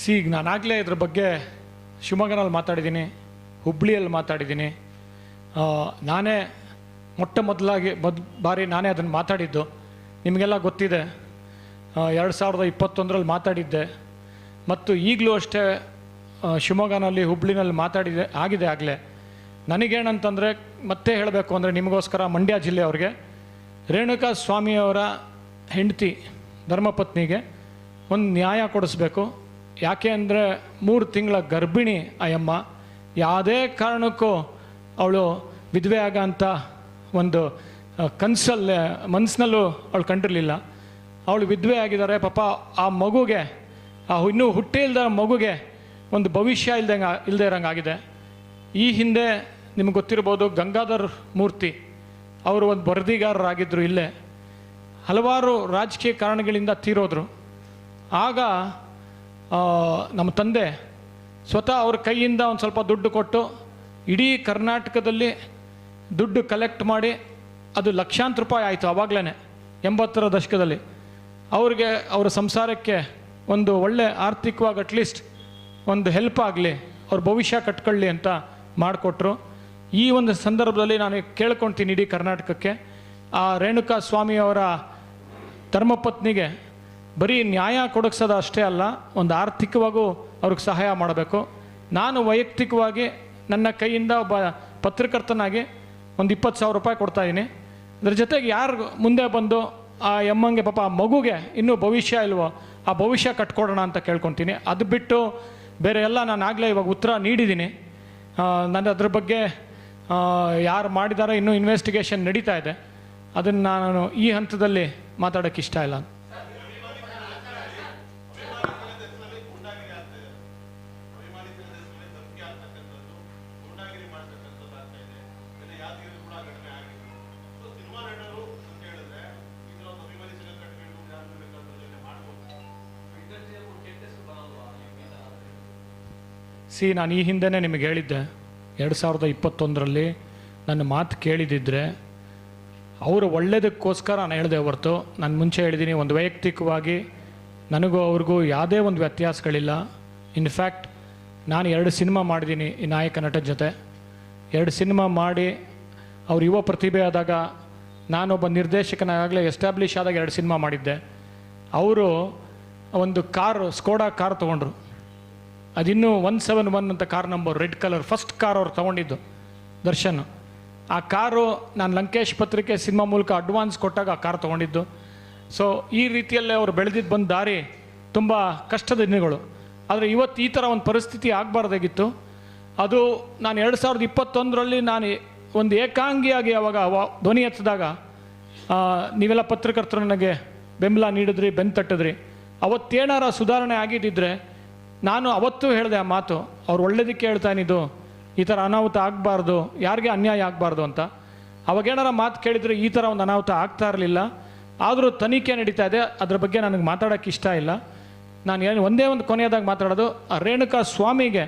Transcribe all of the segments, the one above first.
C ಈಗ ನಾನಾಗಲೇ ಇದ್ರ ಬಗ್ಗೆ ಶಿವಮೊಗ್ಗನಲ್ಲಿ ಮಾತಾಡಿದ್ದೀನಿ ಹುಬ್ಬಳ್ಳಿಯಲ್ಲಿ ಮಾತಾಡಿದ್ದೀನಿ. ನಾನೇ ಮೊಟ್ಟ ಮೊದಲಾಗಿ, ಮೊದ್, ಬಾರಿ ನಾನೇ ಅದನ್ನು ಮಾತಾಡಿದ್ದು. ನಿಮಗೆಲ್ಲ ಗೊತ್ತಿದೆ ಎರಡು ಸಾವಿರದ ಇಪ್ಪತ್ತೊಂದರಲ್ಲಿ ಮಾತಾಡಿದ್ದೆ. ಮತ್ತು ಈಗಲೂ ಅಷ್ಟೇ ಶಿವಮೊಗ್ಗನಲ್ಲಿ, ಹುಬ್ಳಿನಲ್ಲಿ ಮಾತಾಡಿದೆ, ಆಗಿದೆ ಆಗಲೇ. ನನಗೇನಂತಂದರೆ, ಮತ್ತೆ ಹೇಳಬೇಕು ಅಂದರೆ ನಿಮಗೋಸ್ಕರ ಮಂಡ್ಯ ಜಿಲ್ಲೆಯವ್ರಿಗೆ ರೇಣುಕಾ ಸ್ವಾಮಿಯವರ ಹೆಂಡತಿ ಧರ್ಮಪತ್ನಿಗೆ ಒಂದು ನ್ಯಾಯ ಕೊಡಿಸ್ಬೇಕು. ಯಾಕೆ ಅಂದರೆ ಮೂರು ತಿಂಗಳ ಗರ್ಭಿಣಿ ಅಯ್ಯಮ್ಮ. ಯಾವುದೇ ಕಾರಣಕ್ಕೂ ಅವಳು ವಿಧವೆ ಆಗ ಅಂತ ಒಂದು ಕನಸಲ್ಲಿ ಮನಸ್ಸಿನಲ್ಲೂ ಅವಳು ಕಂಡಿರಲಿಲ್ಲ. ಅವಳು ವಿಧವೆ ಆಗಿದ್ದಾರೆ, ಪಾಪ ಆ ಮಗುಗೆ, ಆ ಇನ್ನೂ ಹುಟ್ಟೇ ಇಲ್ಲದ ಮಗುಗೆ ಒಂದು ಭವಿಷ್ಯ ಇಲ್ದಂಗೆ ಇಲ್ಲದೆ ಇರೋಂಗೆ ಆಗಿದೆ ಈ ಹಿಂದೆ ನಿಮ್ಗೆ ಗೊತ್ತಿರ್ಬೋದು ಗಂಗಾಧರ್ ಮೂರ್ತಿ ಅವರು ಒಂದು ವರದಿಗಾರರಾಗಿದ್ದರು ಇಲ್ಲೇ. ಹಲವಾರು ರಾಜಕೀಯ ಕಾರಣಗಳಿಂದ ತೀರೋದ್ರು. ಆಗ ನಮ್ಮ ತಂದೆ ಸ್ವತಃ ಅವ್ರ ಕೈಯಿಂದ ಒಂದು ಸ್ವಲ್ಪ ದುಡ್ಡು ಕೊಟ್ಟು ಇಡೀ ಕರ್ನಾಟಕದಲ್ಲಿ ದುಡ್ಡು ಕಲೆಕ್ಟ್ ಮಾಡಿ ಅದು ಲಕ್ಷಾಂತರ ರೂಪಾಯಿ ಆಯಿತು ಆವಾಗಲೇ ಎಂಬತ್ತರ ದಶಕದಲ್ಲಿ. ಅವ್ರಿಗೆ ಅವರ ಸಂಸಾರಕ್ಕೆ ಒಂದು ಒಳ್ಳೆ ಆರ್ಥಿಕವಾಗಿ ಅಟ್ಲೀಸ್ಟ್ ಒಂದು ಹೆಲ್ಪ್ ಆಗಲಿ, ಅವ್ರ ಭವಿಷ್ಯ ಕಟ್ಕೊಳ್ಳಿ ಅಂತ ಮಾಡಿಕೊಟ್ರು. ಈ ಒಂದು ಸಂದರ್ಭದಲ್ಲಿ ನಾನು ಕೇಳ್ಕೊಳ್ತೀನಿ ಇಡೀ ಕರ್ನಾಟಕಕ್ಕೆ. ಆ ರೇಣುಕಾ ಸ್ವಾಮಿಯವರ ಧರ್ಮಪತ್ನಿಗೆ ಬರೀ ನ್ಯಾಯ ಕೊಡಗಿಸೋದು ಅಷ್ಟೇ ಅಲ್ಲ, ಒಂದು ಆರ್ಥಿಕವಾಗೂ ಅವ್ರಿಗೆ ಸಹಾಯ ಮಾಡಬೇಕು. ನಾನು ವೈಯಕ್ತಿಕವಾಗಿ ನನ್ನ ಕೈಯಿಂದ ಒಬ್ಬ ಪತ್ರಕರ್ತನಾಗಿ ಒಂದು ಇಪ್ಪತ್ತು ಸಾವಿರ ರೂಪಾಯಿ ಕೊಡ್ತಾ ಇದ್ದೀನಿ. ಅದ್ರ ಜೊತೆಗೆ ಯಾರು ಮುಂದೆ ಬಂದು ಆ ಎಮ್ಮಂಗೆ ಪಾಪ ಆ ಮಗುಗೆ ಇನ್ನೂ ಭವಿಷ್ಯ ಇಲ್ವೋ, ಆ ಭವಿಷ್ಯ ಕಟ್ಕೊಡೋಣ ಅಂತ ಕೇಳ್ಕೊತೀನಿ. ಅದು ಬಿಟ್ಟು ಬೇರೆ ಎಲ್ಲ ನಾನು ಆಗಲೇ ಇವಾಗ ಉತ್ತರ ನೀಡಿದ್ದೀನಿ. ನಾನು ಅದ್ರ ಬಗ್ಗೆ ಯಾರು ಮಾಡಿದಾರೋ ಇನ್ನೂ ಇನ್ವೆಸ್ಟಿಗೇಷನ್ ನಡೀತಾ ಇದೆ. ಅದನ್ನು ನಾನು ಈ ಹಂತದಲ್ಲಿ ಮಾತಾಡೋಕ್ಕೆ ಇಷ್ಟ ಇಲ್ಲ ಸಿ, ನಾನು ಈ ಹಿಂದೆನೇ ನಿಮಗೆ ಹೇಳಿದ್ದೆ, ಎರಡು ಸಾವಿರದ ಇಪ್ಪತ್ತೊಂದರಲ್ಲಿ ನನ್ನ ಮಾತು ಕೇಳಿದಿದ್ರೆ, ಅವರು ಒಳ್ಳೇದಕ್ಕೋಸ್ಕರ ನಾನು ಹೇಳಿದೆ ಹೊರತು, ನಾನು ಮುಂಚೆ ಹೇಳಿದ್ದೀನಿ, ಒಂದು ವೈಯಕ್ತಿಕವಾಗಿ ನನಗೂ ಅವ್ರಿಗೂ ಯಾವುದೇ ಒಂದು ವ್ಯತ್ಯಾಸಗಳಿಲ್ಲ. ಇನ್ಫ್ಯಾಕ್ಟ್ ನಾನು ಎರಡು ಸಿನಿಮಾ ಮಾಡಿದ್ದೀನಿ ಈ ನಾಯಕ ನಟನ ಜೊತೆ. ಎರಡು ಸಿನಿಮಾ ಮಾಡಿ ಅವ್ರ ಯುವ ಪ್ರತಿಭೆ ಆದಾಗ ನಾನೊಬ್ಬ ನಿರ್ದೇಶಕನಾಗಲೇ ಎಸ್ಟಾಬ್ಲಿಷ್ ಆದಾಗ ಎರಡು ಸಿನಿಮಾ ಮಾಡಿದ್ದೆ. ಅವರು ಒಂದು ಕಾರು, ಸ್ಕೋಡಾ ಕಾರ್ ತೊಗೊಂಡ್ರು. ಅದಿನ್ನೂ ಒನ್ ಸೆವೆನ್ ಒನ್ ಅಂತ car number red colour first car ಅವ್ರು ತೊಗೊಂಡಿದ್ದು, ದರ್ಶನ್. ಆ ಕಾರು ನಾನು ಲಂಕೇಶ್ ಪತ್ರಿಕೆ ಸಿನಿಮಾ ಮೂಲಕ ಅಡ್ವಾನ್ಸ್ ಕೊಟ್ಟಾಗ ಆ ಕಾರ್ ತೊಗೊಂಡಿದ್ದು. ಸೊ ಈ ರೀತಿಯಲ್ಲೇ ಅವರು ಬೆಳೆದಿದ್ದು ಬಂದ ದಾರಿ ತುಂಬ ಕಷ್ಟದ ದಿನಗಳು. ಆದರೆ ಇವತ್ತು ಈ ಥರ ಒಂದು ಪರಿಸ್ಥಿತಿ ಆಗಬಾರ್ದಾಗಿತ್ತು. ಅದು ನಾನು ಎರಡು ಸಾವಿರದ ಇಪ್ಪತ್ತೊಂದರಲ್ಲಿ ನಾನು ಒಂದು ಏಕಾಂಗಿಯಾಗಿ ಅವಾಗ ಧ್ವನಿ ಎತ್ತಿದಾಗ ನೀವೆಲ್ಲ ಪತ್ರಕರ್ತರು ನನಗೆ ಬೆಂಬಲ ನೀಡಿದ್ರಿ, ಬೆನ್ ತಟ್ಟಿದ್ರಿ. ಅವತ್ತೇನಾರ ಸುಧಾರಣೆ ಆಗಿದ್ದಿದ್ರೆ ನಾನು ಅವತ್ತು ಹೇಳಿದೆ ಆ ಮಾತು, ಅವ್ರು ಒಳ್ಳೇದಕ್ಕೆ ಹೇಳ್ತಾನಿದ್ದು ಈ ಥರ ಅನಾಹುತ ಆಗಬಾರ್ದು, ಯಾರಿಗೆ ಅನ್ಯಾಯ ಆಗಬಾರ್ದು ಅಂತ. ಅವಾಗೇನಾರ ಮಾತು ಕೇಳಿದರೆ ಈ ಥರ ಒಂದು ಅನಾಹುತ ಆಗ್ತಾ ಇರಲಿಲ್ಲ. ಆದರೂ ತನಿಖೆ ನಡೀತಾ ಇದೆ, ಅದ್ರ ಬಗ್ಗೆ ನನಗೆ ಮಾತಾಡೋಕ್ಕೆ ಇಷ್ಟ ಇಲ್ಲ. ನಾನು ಏನು ಒಂದೇ ಒಂದು ಕೊನೆಯದಾಗಿ ಮಾತಾಡೋದು, ಆ ರೇಣುಕಾ ಸ್ವಾಮಿಗೆ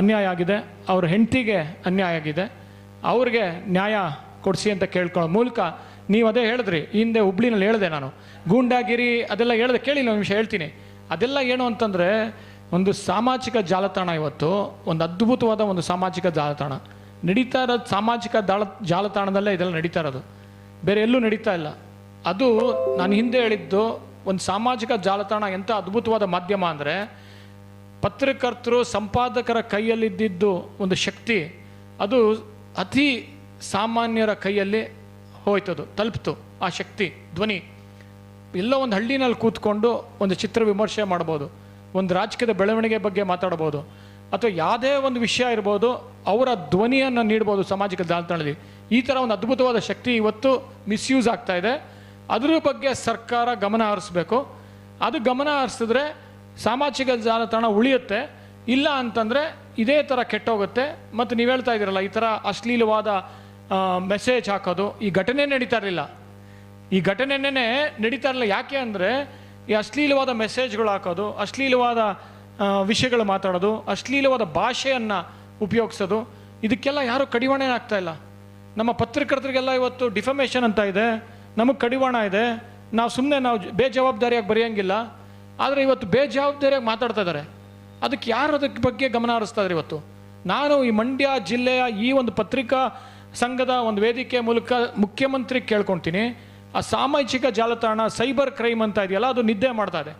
ಅನ್ಯಾಯ ಆಗಿದೆ, ಅವ್ರ ಹೆಂಡತಿಗೆ ಅನ್ಯಾಯ ಆಗಿದೆ. ಅವ್ರಿಗೆ ನ್ಯಾಯ ಕೊಡಿಸಿ ಅಂತ ಕೇಳ್ಕೊಳ್ಳೋ ಮೂಲಕ ನೀವು ಅದೇ ಹೇಳಿದ್ರಿ ಹಿಂದೆ ಹುಬ್ಳಿನಲ್ಲಿ ಹೇಳಿದೆ ನಾನು. ಗೂಂಡಾಗಿರಿ ಅದೆಲ್ಲ ಹೇಳಿದೆ, ಕೇಳಿ ಒಂದು ನಿಮಿಷ ಹೇಳ್ತೀನಿ. ಅದೆಲ್ಲ ಏನು ಅಂತಂದರೆ ಒಂದು ಸಾಮಾಜಿಕ ಜಾಲತಾಣ ಇವತ್ತು, ಒಂದು ಅದ್ಭುತವಾದ ಒಂದು ಸಾಮಾಜಿಕ ಜಾಲತಾಣ. ನಡೀತಾ ಇರೋದು ಸಾಮಾಜಿಕ ದಾಳ, ಜಾಲತಾಣದಲ್ಲೇ ಇದೆಲ್ಲ ನಡೀತಾ ಇರೋದು. ಬೇರೆ ಎಲ್ಲೂ ನಡೀತಾ ಇಲ್ಲ. ಅದು ನಾನು ಹಿಂದೆ ಹೇಳಿದ್ದು ಒಂದು ಸಾಮಾಜಿಕ ಜಾಲತಾಣ ಎಂಥ ಅದ್ಭುತವಾದ ಮಾಧ್ಯಮ ಅಂದರೆ, ಪತ್ರಕರ್ತರು ಸಂಪಾದಕರ ಕೈಯಲ್ಲಿದ್ದಿದ್ದು ಒಂದು ಶಕ್ತಿ, ಅದು ಅತಿ ಸಾಮಾನ್ಯರ ಕೈಯಲ್ಲಿ ಹೋಯ್ತದು, ತಲುಪ್ತು, ಆ ಶಕ್ತಿ, ಧ್ವನಿ. ಎಲ್ಲೋ ಒಂದು ಹಳ್ಳಿನಲ್ಲಿ ಕೂತ್ಕೊಂಡು ಒಂದು ಚಿತ್ರ ವಿಮರ್ಶೆ ಮಾಡ್ಬೋದು, ಒಂದು ರಾಜಕೀಯದ ಬೆಳವಣಿಗೆ ಬಗ್ಗೆ ಮಾತಾಡ್ಬೋದು, ಅಥವಾ ಯಾವುದೇ ಒಂದು ವಿಷಯ ಇರ್ಬೋದು, ಅವರ ಧ್ವನಿಯನ್ನು ನೀಡ್ಬೋದು ಸಾಮಾಜಿಕ ಜಾಲತಾಣದಲ್ಲಿ. ಈ ಥರ ಒಂದು ಅದ್ಭುತವಾದ ಶಕ್ತಿ ಇವತ್ತು ಮಿಸ್ಯೂಸ್ ಆಗ್ತಾ ಇದೆ. ಅದ್ರ ಬಗ್ಗೆ ಸರ್ಕಾರ ಗಮನ ಹರಿಸ್ಬೇಕು. ಅದು ಗಮನ ಹರಿಸಿದ್ರೆ ಸಾಮಾಜಿಕ ಜಾಲತಾಣ ಉಳಿಯುತ್ತೆ. ಇಲ್ಲ ಅಂತಂದರೆ ಇದೇ ಥರ ಕೆಟ್ಟೋಗುತ್ತೆ. ಮತ್ತು ನೀವು ಹೇಳ್ತಾ ಇದ್ದೀರಲ್ಲ, ಈ ಥರ ಅಶ್ಲೀಲವಾದ ಮೆಸೇಜ್ ಹಾಕೋದು, ಈ ಘಟನೆ ನಡೀತಾ ಇರಲಿಲ್ಲ. ಈ ಘಟನೆನೇ ನಡೀತಾ ಇರಲಿಲ್ಲ. ಯಾಕೆ ಅಂದರೆ ಈ ಅಶ್ಲೀಲವಾದ ಮೆಸೇಜ್ಗಳು ಹಾಕೋದು, ಅಶ್ಲೀಲವಾದ ವಿಷಯಗಳು ಮಾತಾಡೋದು, ಅಶ್ಲೀಲವಾದ ಭಾಷೆಯನ್ನು ಉಪಯೋಗಿಸೋದು, ಇದಕ್ಕೆಲ್ಲ ಯಾರೂ ಕಡಿವಾಣ ಆಗ್ತಾ ಇಲ್ಲ. ನಮ್ಮ ಪತ್ರಕರ್ತರಿಗೆಲ್ಲ ಇವತ್ತು ಡಿಫಮೇಷನ್ ಅಂತ ಇದೆ, ನಮಗೆ ಕಡಿವಾಣ ಇದೆ, ನಾವು ಸುಮ್ಮನೆ ನಾವು ಬೇಜವಾಬ್ದಾರಿಯಾಗಿ ಬರೆಯೋಂಗಿಲ್ಲ, ಆದರೆ ಇವತ್ತು ಬೇಜವಾಬ್ದಾರಿಯಾಗಿ ಮಾತಾಡ್ತಾ ಇದ್ದಾರೆ ಅದಕ್ಕೆ ಯಾರು ಅದಕ್ಕೆ ಬಗ್ಗೆ ಗಮನ ಹರಿಸ್ತಾ ಇದ್ದಾರೆ ಇವತ್ತು? ನಾನು ಈ ಮಂಡ್ಯ ಜಿಲ್ಲೆಯ ಈ ಒಂದು ಪತ್ರಿಕಾ ಸಂಘದ ಒಂದು ವೇದಿಕೆ ಮೂಲಕ ಮುಖ್ಯಮಂತ್ರಿ ಕೇಳ್ಕೊಳ್ತೀನಿ ಆ ಸಾಮಾಜಿಕ ಜಾಲತಾಣ, ಸೈಬರ್ ಕ್ರೈಮ್ ಅಂತ ಇದೆಯಲ್ಲ, ಅದು ನಿದ್ದೆ ಮಾಡ್ತಾ ಇದೆ.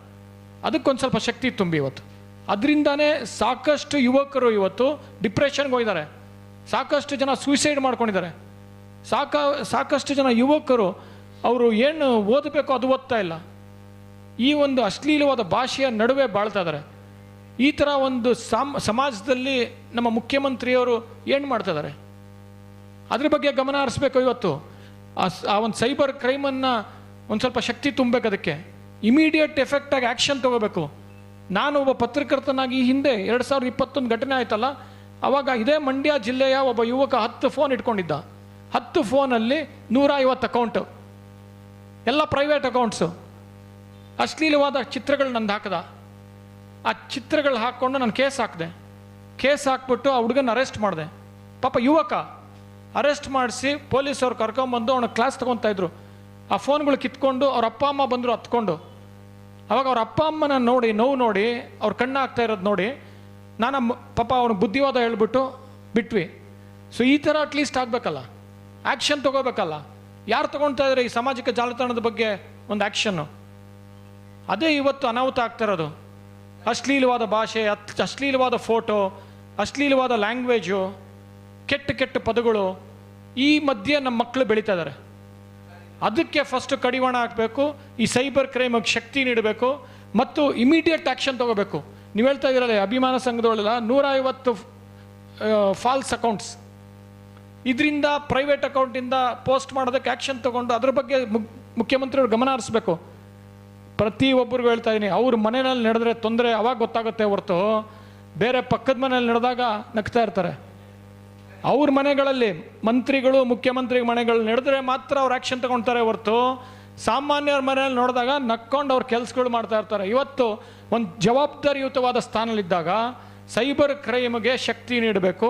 ಅದಕ್ಕೊಂದು ಸ್ವಲ್ಪ ಶಕ್ತಿ ತುಂಬಿ ಇವತ್ತು. ಅದರಿಂದಾನೇ ಸಾಕಷ್ಟು ಯುವಕರು ಇವತ್ತು ಡಿಪ್ರೆಷನ್ಗೆ ಹೋಗಿದ್ದಾರೆ. ಸಾಕಷ್ಟು ಜನ ಸೂಸೈಡ್ ಮಾಡ್ಕೊಂಡಿದ್ದಾರೆ. ಸಾಕ, ಸಾಕಷ್ಟು ಜನ ಯುವಕರು ಅವರು ಏನು ಓದಬೇಕು ಅದು ಓದ್ತಾ ಇಲ್ಲ. ಈ ಒಂದು ಅಶ್ಲೀಲವಾದ ಭಾಷೆಯ ನಡುವೆ ಬಾಳ್ತಾ ಇದ್ದಾರೆ. ಈ ಥರ ಒಂದು ಸಾಮ್, ಸಮಾಜದಲ್ಲಿ ನಮ್ಮ ಮುಖ್ಯಮಂತ್ರಿಯವರು ಏನು ಮಾಡ್ತಾ ಇದ್ದಾರೆ? ಅದ್ರ ಬಗ್ಗೆ ಗಮನ ಹರಿಸ್ಬೇಕು ಇವತ್ತು. ಆ ಒಂದು ಸೈಬರ್ ಕ್ರೈಮನ್ನು ಒಂದು ಸ್ವಲ್ಪ ಶಕ್ತಿ ತುಂಬಬೇಕು ಅದಕ್ಕೆ. ಇಮಿಡಿಯೇಟ್ ಎಫೆಕ್ಟಾಗಿ ಆ್ಯಕ್ಷನ್ ತಗೋಬೇಕು. ನಾನು ಒಬ್ಬ ಪತ್ರಕರ್ತನಾಗಿ ಈ ಹಿಂದೆ ಎರಡು ಸಾವಿರದ ಇಪ್ಪತ್ತೊಂದು ಘಟನೆ ಆಯ್ತಲ್ಲ, ಅವಾಗ ಇದೇ ಮಂಡ್ಯ ಜಿಲ್ಲೆಯ ಒಬ್ಬ ಯುವಕ ಹತ್ತು ಫೋನ್ ಇಟ್ಕೊಂಡಿದ್ದ. ಹತ್ತು ಫೋನಲ್ಲಿ ನೂರ ಐವತ್ತು ಅಕೌಂಟು ಎಲ್ಲ ಪ್ರೈವೇಟ್ ಅಕೌಂಟ್ಸು ಅಶ್ಲೀಲವಾದ ಚಿತ್ರಗಳು ನಂದು ಹಾಕದ. ಆ ಚಿತ್ರಗಳು ಹಾಕ್ಕೊಂಡು ನಾನು ಕೇಸ್ ಹಾಕಿದೆ. ಕೇಸ್ ಹಾಕ್ಬಿಟ್ಟು ಆ ಹುಡುಗನ ಅರೆಸ್ಟ್ ಮಾಡಿದೆ. ಪಾಪ ಯುವಕ ಅರೆಸ್ಟ್ ಮಾಡಿಸಿ ಪೊಲೀಸವ್ರು ಕರ್ಕೊಂಬಂದು ಅವನ ಕ್ಲಾಸ್ ತೊಗೊತಾ ಇದ್ರು. ಆ ಫೋನ್ಗಳು ಕಿತ್ಕೊಂಡು ಅವ್ರ ಅಪ್ಪ ಅಮ್ಮ ಬಂದರು ಹತ್ಕೊಂಡು. ಅವಾಗ ಅವ್ರ ಅಪ್ಪ ಅಮ್ಮನ ನೋಡಿ, ನೋವು ನೋಡಿ, ಅವ್ರ ಕಣ್ಣು ಆಗ್ತಾ ಇರೋದು ನೋಡಿ ನಾನು ಪಾಪ ಅವ್ನಿಗೆ ಬುದ್ಧಿವಾದ ಹೇಳ್ಬಿಟ್ಟು ಬಿಟ್ವಿ. ಸೊ ಈ ಥರ ಅಟ್ಲೀಸ್ಟ್ ಆಗಬೇಕಲ್ಲ. ಆ್ಯಕ್ಷನ್ ತೊಗೋಬೇಕಲ್ಲ. ಯಾರು ತೊಗೊಳ್ತಾ ಇದ್ದಾರೆ ಈ ಸಾಮಾಜಿಕ ಜಾಲತಾಣದ ಬಗ್ಗೆ ಒಂದು ಆ್ಯಕ್ಷನ್ನು ಅದೇ ಇವತ್ತು ಅನಾಹುತ ಆಗ್ತಾ ಇರೋದು. ಅಶ್ಲೀಲವಾದ ಭಾಷೆ ಅಶ್ಲೀಲವಾದ ಫೋಟೋ ಅಶ್ಲೀಲವಾದ ಲ್ಯಾಂಗ್ವೇಜು ಕೆಟ್ಟ ಕೆಟ್ಟ ಪದಗಳು ಈ ಮಧ್ಯೆ ನಮ್ಮ ಮಕ್ಕಳು ಬೆಳೀತಾ ಇದ್ದಾರೆ ಅದಕ್ಕೆ ಫಸ್ಟ್ ಕಡಿವಾಣ ಹಾಕಬೇಕು, ಈ ಸೈಬರ್ ಕ್ರೈಮಿಗೆ ಶಕ್ತಿ ನೀಡಬೇಕು, ಮತ್ತು ಇಮಿಡಿಯೇಟ್ ಆ್ಯಕ್ಷನ್ ತಗೋಬೇಕು. ನೀವು ಹೇಳ್ತಾ ಇದ್ದೀರಲ್ಲ ಅಭಿಮಾನ ಸಂಘದೊಳಲ್ಲ ನೂರ ಐವತ್ತು ಫಾಲ್ಸ್ ಅಕೌಂಟ್ಸ್ ಇದರಿಂದ ಪ್ರೈವೇಟ್ ಅಕೌಂಟಿಂದ ಪೋಸ್ಟ್ ಮಾಡೋದಕ್ಕೆ ಆ್ಯಕ್ಷನ್ ತಗೊಂಡು ಅದ್ರ ಬಗ್ಗೆ ಮುಖ್ಯಮಂತ್ರಿಯವರು ಗಮನ ಹರಿಸ್ಬೇಕು. ಪ್ರತಿ ಒಬ್ಬರಿಗೂ ಹೇಳ್ತಾ ಇದ್ದೀನಿ ಅವ್ರ ಮನೆಯಲ್ಲಿ ನಡೆದ್ರೆ ತೊಂದರೆ ಅವಾಗ ಗೊತ್ತಾಗುತ್ತೆ ಹೊರತು, ಬೇರೆ ಪಕ್ಕದ ಮನೇಲಿ ನಡೆದಾಗ ನಗ್ತಾ ಇರ್ತಾರೆ. ಅವ್ರ ಮನೆಗಳಲ್ಲಿ ಮಂತ್ರಿಗಳು, ಮುಖ್ಯಮಂತ್ರಿ ಮನೆಗಳು ನಡೆದ್ರೆ ಮಾತ್ರ ಅವ್ರು ಆ್ಯಕ್ಷನ್ ತಗೊಳ್ತಾರೆ ಹೊರತು ಸಾಮಾನ್ಯರ ಮನೆಯಲ್ಲಿ ನೋಡಿದಾಗ ನಕ್ಕೊಂಡು ಅವ್ರ ಕೆಲಸಗಳು ಮಾಡ್ತಾ ಇರ್ತಾರೆ. ಇವತ್ತು ಒಂದು ಜವಾಬ್ದಾರಿಯುತವಾದ ಸ್ಥಾನದಲ್ಲಿದ್ದಾಗ ಸೈಬರ್ ಕ್ರೈಮ್ಗೆ ಶಕ್ತಿ ನೀಡಬೇಕು,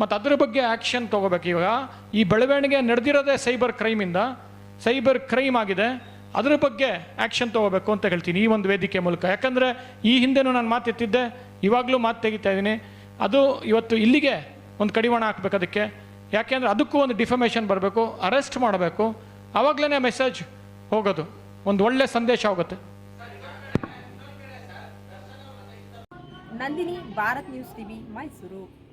ಮತ್ತು ಅದ್ರ ಬಗ್ಗೆ ಆ್ಯಕ್ಷನ್ ತಗೋಬೇಕು. ಇವಾಗ ಈ ಬೆಳವಣಿಗೆ ನಡೆದಿರೋದೇ ಸೈಬರ್ ಕ್ರೈಮಿಂದ, ಸೈಬರ್ ಕ್ರೈಮ್ ಆಗಿದೆ, ಅದ್ರ ಬಗ್ಗೆ ಆ್ಯಕ್ಷನ್ ತಗೋಬೇಕು ಅಂತ ಹೇಳ್ತೀನಿ ಈ ಒಂದು ವೇದಿಕೆ ಮೂಲಕ. ಯಾಕಂದರೆ ಈ ಹಿಂದೆನೂ ನಾನು ಮಾತೆತ್ತಿದ್ದೆ, ಇವಾಗಲೂ ಮಾತು ತೆಗಿತಾ ಇದ್ದೀನಿ. ಅದು ಇವತ್ತು ಇಲ್ಲಿಗೆ ಒಂದು ಕಡಿವಾಣ ಹಾಕ್ಬೇಕು ಅದಕ್ಕೆ. ಯಾಕೆಂದರೆ ಅದಕ್ಕೂ ಒಂದು ಡಿಫಮೇಷನ್ ಬರಬೇಕು ಅರೆಸ್ಟ್ ಮಾಡಬೇಕು. ಆವಾಗಲೇ ಮೆಸೇಜ್ ಹೋಗೋದು. ಒಂದು ಒಳ್ಳೆ ಸಂದೇಶ ಹೋಗುತ್ತೆ. Nandini, Bharat news TV, Mysuru.